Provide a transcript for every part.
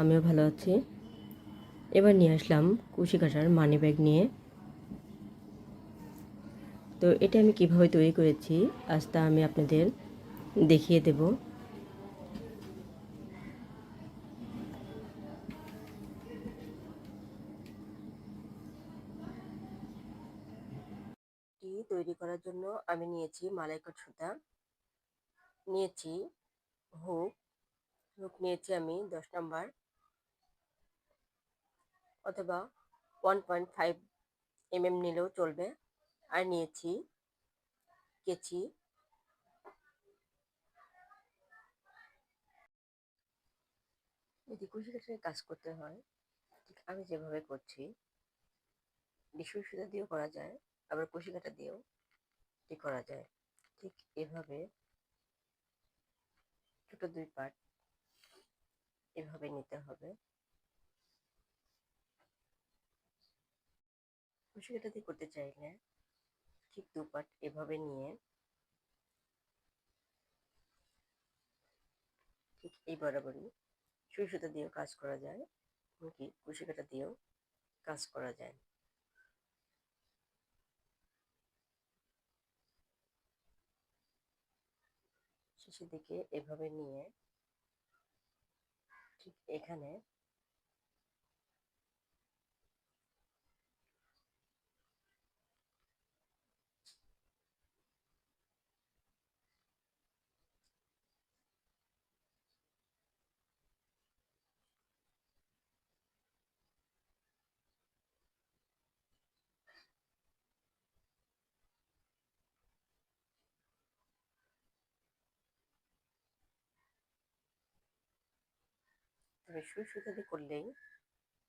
আমিও ভালো আছি। এবার নিয়ে আসলাম কুশি কাটার মানি ব্যাগ নিয়ে। তো এটা আমি কীভাবে তৈরি করেছি আজ তা আমি আপনাদের দেখিয়ে দেব। তৈরি করার জন্য আমি নিয়েছি মালাইকট সুতা নিয়েছি, হুক হুক নিয়েছি আমি দশ নম্বর। অথবা ওয়ান পয়েন্ট ফাইভ এমএম নিলেও চলবে। আর নিয়েছি, কেচি। যদি কুশি কাঠের কাজ করতে হয়, ঠিক আমি যেভাবে করছি ডিসু সুতা দিয়েও করা যায়, আবার কুশি কাটা দিয়েও ঠিক করা যায়। ঠিক এভাবে ছোট দুই পার্ট এভাবে নিতে হবে। কাটা দিয়ে করতে চাইলে, ঠিক দু পার্ট এভাবে নিয়ে ঠিক এই বরাবরই সুই সুতা দিয়েও কাজ করা যায়, এমনকি কুশি কাটা দিয়েও কাজ করা যায়। শেষের দিকে এভাবে নিয়ে ঠিক এখানে তবে সুই সুতা দিয়ে করলেই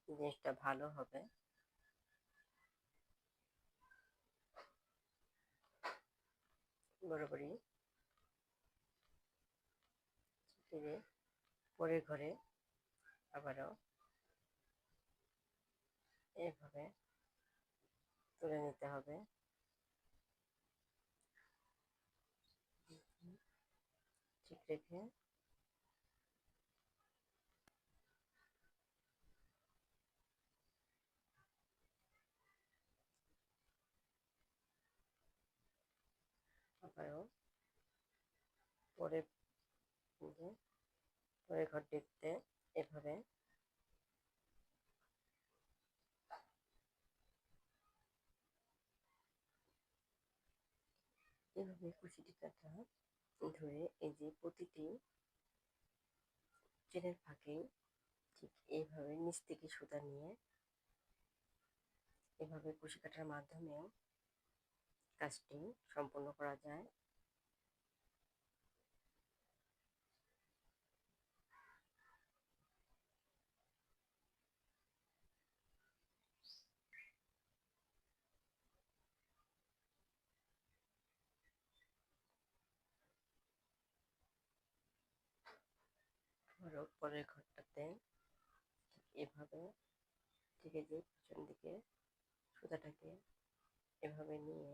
জিনিসটা ভালো হবে। বরাবরই। ফিরে পরের ঘরে আবারও এভাবে তুলে নিতে হবে। ঠিক রেখে আবারও পরের পরের ঘরটিতে এভাবে। এভাবে কুচিটি কাটা ধরে এই যে প্রতিটি চেনের ফাঁকে ঠিক এইভাবে নিচ থেকে সুতা নিয়ে এভাবে কুশি কাটার মাধ্যমেও কাজটি সম্পন্ন করা যায়। পরের ঘরটাতে এভাবে থেকে যে পিছন দিকে সুতাটাকে এভাবে নিয়ে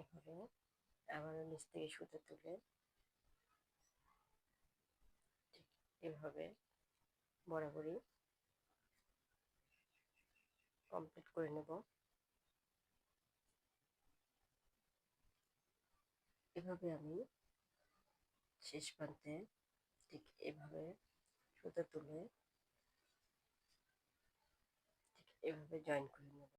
এভাবে আবারও নিচ থেকে সুতো তুলে এভাবে বরাবরই কমপ্লিট করে নেব। এভাবে আমি শেষ প্রান্তে ঠিক এভাবে সুতো তুলে ঠিক এভাবে জয়েন করে নেব।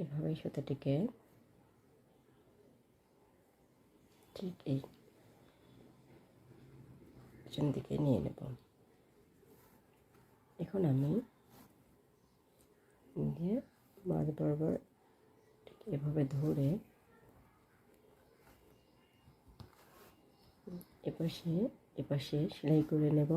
এভাবে সুতাটিকে ঠিক এই পিছন দিকে নিয়ে নেব। এখন আমি দিয়ে মাঝ বরাবর ঠিক এভাবে ধরে এপাশে এপাশে সেলাই করে নেব।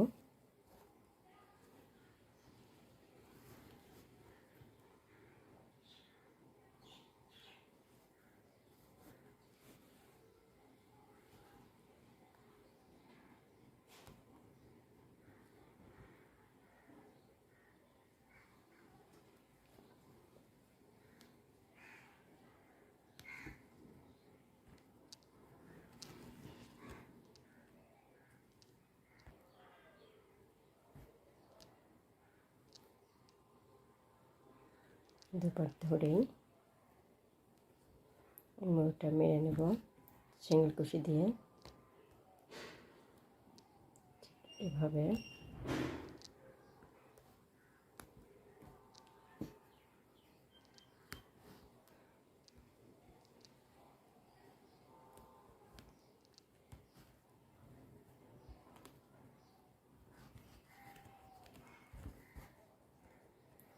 দুপার ধরেই মুড়টা মেরে নেব সিঙ্গেল কুশি দিয়ে। এভাবে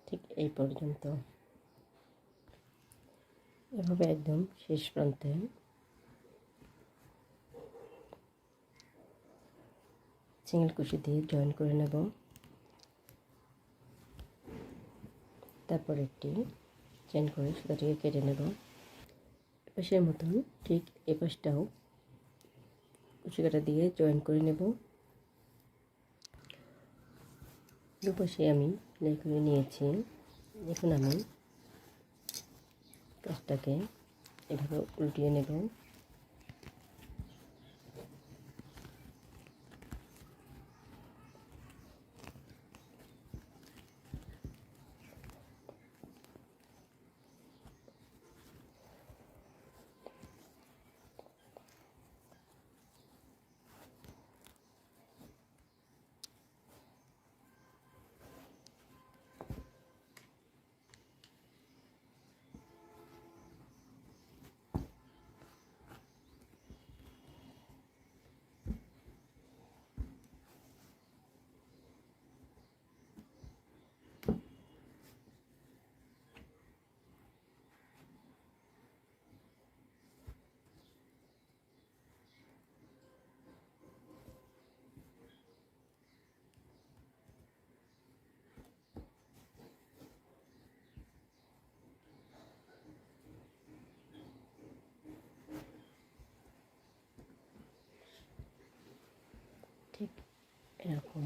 ঠিক এই পর্যন্ত। এভাবে একদম শেষ প্রান্তে। সিঙ্গেল কুশি দিয়ে জয়েন করে নেব। তারপর একটি চেন করে সুতাটিকে কেটে নেব। এপাশের মতন ঠিক এপাশটাও কুচি কাটা দিয়ে জয়েন করে নেব। দুপাশে আমি করে নিয়েছি। এখন আমি কাজটাকে এভাবে উল্টিয়ে নেব। ঠিক এরকম।